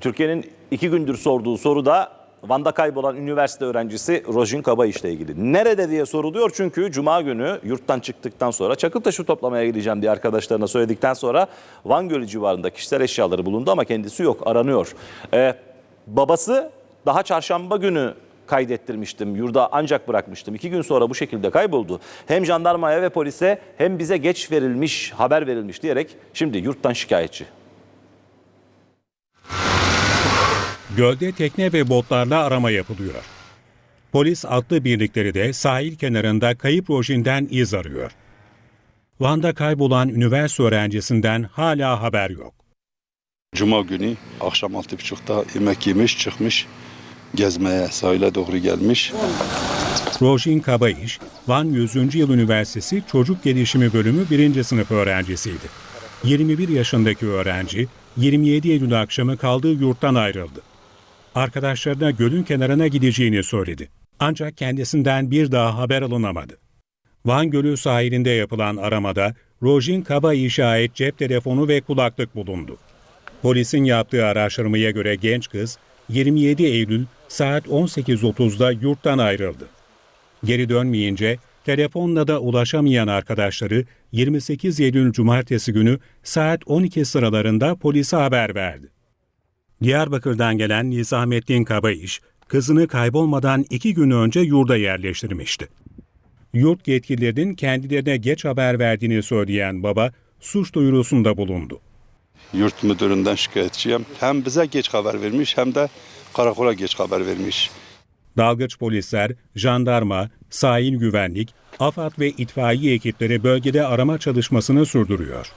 Türkiye'nin iki gündür sorduğu soru da Van'da kaybolan üniversite öğrencisi Rojin Kabayış ile ilgili. Nerede diye soruluyor çünkü Cuma günü yurttan çıktıktan sonra çakıl taşı toplamaya gideceğim diye arkadaşlarına söyledikten sonra Van Gölü civarında kişisel eşyaları bulundu ama kendisi yok aranıyor. Ee, babası daha çarşamba günü kaydettirmiştim. Yurda ancak bırakmıştım. İki gün sonra bu şekilde kayboldu. Hem jandarmaya ve polise hem bize geç verilmiş, haber verilmiş diyerek şimdi yurttan şikayetçi. Gölde tekne ve botlarla arama yapılıyor. Polis atlı birlikleri de sahil kenarında kayıp Rojin'den iz arıyor. Van'da kaybolan üniversite öğrencisinden hala haber yok. Cuma günü akşam altı buçukta yemek yemiş çıkmış gezmeye sahile doğru gelmiş. Rojin Kabayış, Van 100. Yıl Üniversitesi Çocuk Gelişimi Bölümü 1. sınıf öğrencisiydi. 21 yaşındaki öğrenci 27 Eylül akşamı kaldığı yurttan ayrıldı. Arkadaşlarına gölün kenarına gideceğini söyledi. Ancak kendisinden bir daha haber alınamadı. Van Gölü sahilinde yapılan aramada Rojin Kabayiş'e ait cep telefonu ve kulaklık bulundu. Polisin yaptığı araştırmaya göre genç kız 27 Eylül saat 18.30'da yurttan ayrıldı. Geri dönmeyince telefonla da ulaşamayan arkadaşları 28 Eylül Cumartesi günü saat 12 sıralarında polise haber verdi. Diyarbakır'dan gelen Nizamettin Kabayış, kızını kaybolmadan iki gün önce yurda yerleştirmişti. Yurt yetkililerinin kendilerine geç haber verdiğini söyleyen baba, suç duyurusunda bulundu. Yurt müdüründen şikayetçiyim. Hem bize geç haber vermiş hem de karakola geç haber vermiş. Dalgıç polisler, jandarma, sahil güvenlik, AFAD ve itfaiye ekipleri bölgede arama çalışmasını sürdürüyor.